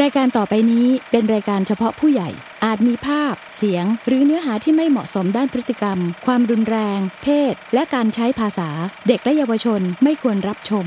รายการต่อไปนี้เป็นรายการเฉพาะผู้ใหญ่ อาจมีภาพ เสียง หรือเนื้อหาที่ไม่เหมาะสมด้านพฤติกรรม ความรุนแรง เพศ และการใช้ภาษา เด็กและเยาวชนไม่ควรรับชม